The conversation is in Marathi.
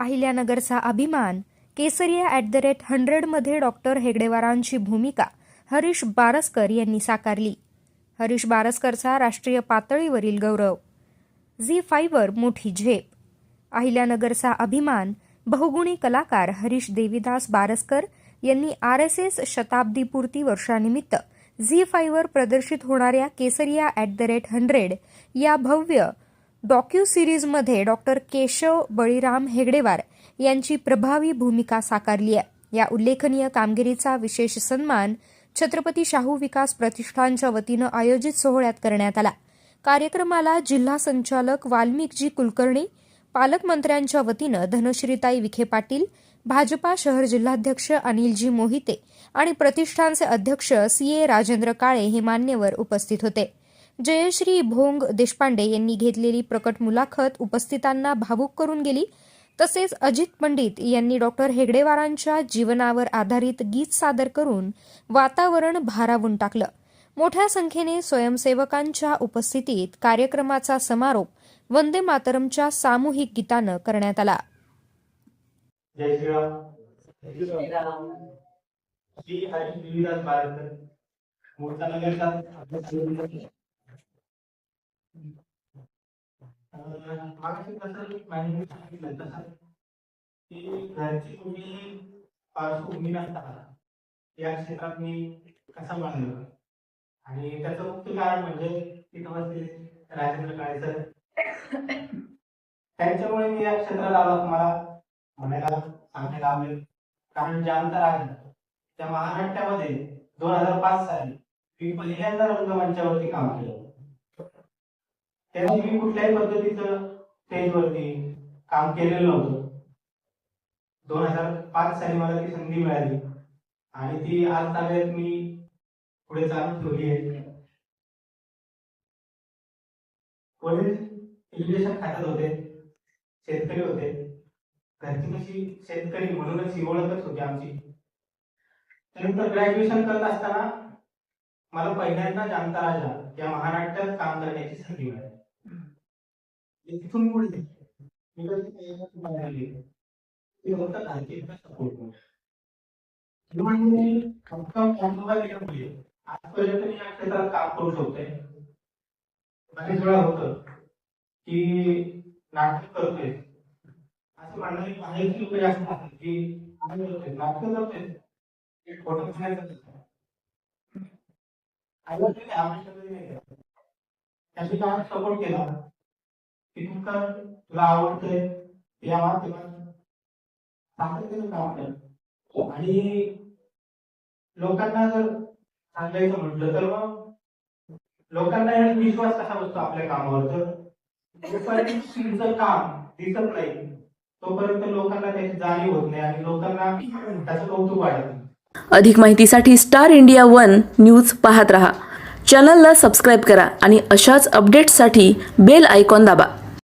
अहिल्यानगरचा अभिमान केसरिया ॲट द रेट हंड्रेडमध्ये डॉक्टर हेगडेवारांची भूमिका हरीश बारसकर यांनी साकारली. हरीश बारसकरचा राष्ट्रीय पातळीवरील गौरव. झी फायवर मोठी झेप. अहिल्यानगरचा अभिमान बहुगुणी कलाकार हरीश देवीदास बारसकर यांनी आर एस एस शताब्दीपूर्ती वर्षानिमित्त झी फायवर प्रदर्शित होणाऱ्या Kesariya at the rate hundred या भव्य डॉक्यू सिरीजमध्ये डॉक्टर केशव बळीराम हेगडेवार यांची प्रभावी भूमिका साकारली आहे. या उल्लेखनीय कामगिरीचा विशेष सन्मान छत्रपती शाहू विकास प्रतिष्ठानच्या वतीनं आयोजित सोहळ्यात करण्यात आला. कार्यक्रमाला जिल्हा संचालक वाल्मिकजी कुलकर्णी पालकमंत्र्यांच्या वतीनं धनश्रीताई विखे पाटील भाजपा शहर जिल्हाध्यक्ष अनिलजी मोहिते आणि प्रतिष्ठानचे अध्यक्ष सी ए राजेंद्र काळे हे मान्यवर उपस्थित होते. जयश्री भोंग देशपांडे यांनी घेतलेली प्रकट मुलाखत उपस्थितांना भावूक करून गेली. तसेच अजित पंडित यांनी डॉक्टर हेगडेवारांच्या जीवनावर आधारित गीत सादर करून वातावरण भारावून टाकलं. मोठ्या संख्येने स्वयंसेवकांच्या उपस्थितीत कार्यक्रमाचा समारोप वंदे मातरमच्या सामूहिक गीतानं करण्यात आला. जय श्रीराम श्री हरी सांगितलं तसं की घरची तुम्ही पार्श्वभूमी नसताना या क्षेत्रात मी कसा मानलो आणि त्याचं मुख्य कारण म्हणजे तिथं बसलेले राजेंद्र काळे सर त्यांच्यामुळे मी या क्षेत्रात आलो. मला म्हणायला सांगायला आवडेल कारण जे अंतर आहे त्या महानाट्यामध्ये दोन हजार पाच साली मी पहिल्यांदा रंगमंचावरती काम केलं त्याची मी कुठल्याही पद्धतीचं स्टेजवरती काम केलेलं नव्हतं. दोन हजार पाच साली मला ती संधी मिळाली. आणि ती आज ताब्यात मी पुढे चालू ठेवली आहे. वडील इरिगेशन खात्यात होते शेतकरी होते. घरची कशी शेतकरी म्हणूनच ही ओळखच होती आमची. त्यानंतर ग्रॅज्युएशन करत असताना मला पहिल्यांदा जाणता राजा या महानाट्यात काम करण्याची संधी मिळाली. इथून पुढे ते होतं सपोर्ट फक्त आजपर्यंत मी या क्षेत्रात काम करू बरेच वेळा की नाटक करतोय असं म्हणणारी बाहेरची लोक जास्त असतात की आम्ही करतोय नाटक करतोय एक फोटो आवश्यक त्याची सपोर्ट केला? की तू कर? तुला आवडतंय? या सांगत सातत्यानं काम कर आणि लोकांना जर सांगायचं म्हटलं तर मग लोकांना विश्वास कसा बसतो आपल्या कामावर? तर जोपर्यंत तुमचं काम दिसत नाही. तोपर्यंत लोकांना त्याची जाणीव होत नाही आणि लोकांना त्याचं कौतुक वाढत नाही. अधिक माहितीसाठी स्टार इंडिया वन न्यूज पाहत रहा. चॅनलला सबस्क्राईब करा आणि अशाच अपडेट्ससाठी बेल आयकॉन दाबा.